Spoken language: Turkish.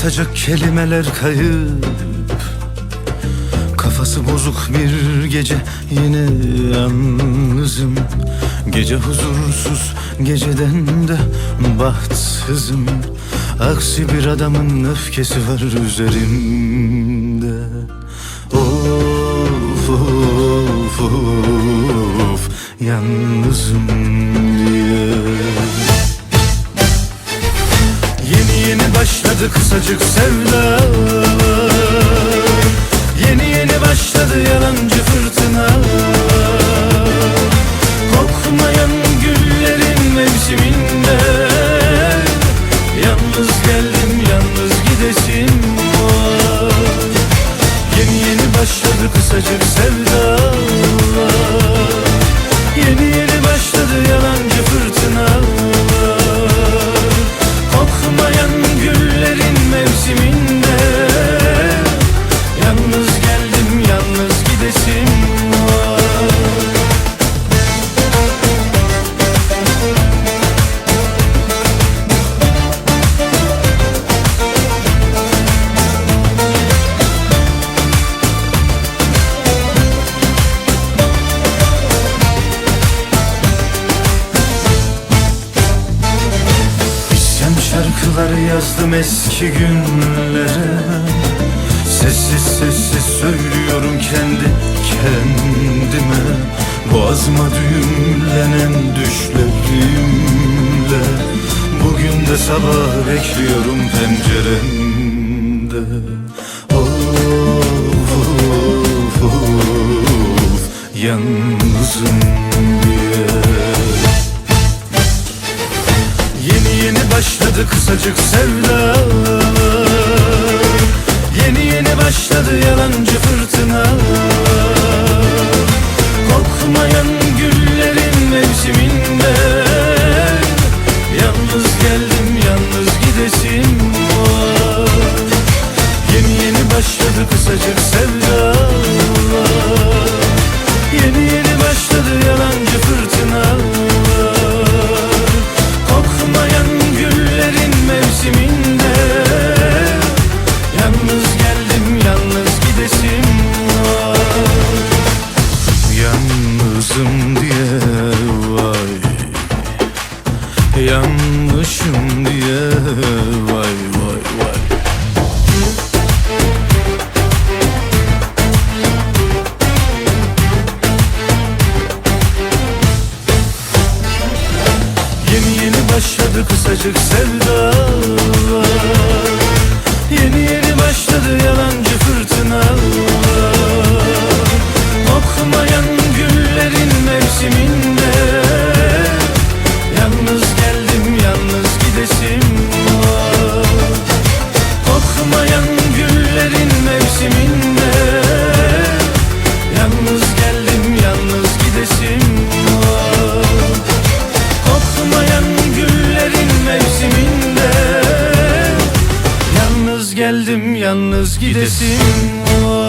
anlatacak kelimeler kayıp. Kafası bozuk bir gece yine yalnızım. Gece huzursuz geceden de bahtsızım. Aksi bir adamın öfkesi var üzerimde. Of of of yalnızım diye başladı kısacık sevda şarkıları yazdım eski günlere. Sessiz sessiz söylüyorum kendi kendime. Boğazıma düğümlenen düşlerimle. Bugün de sabah bekliyorum penceremde başladı kısacık sevda kısacık sevda Gidemedim yalnız gidesim. Var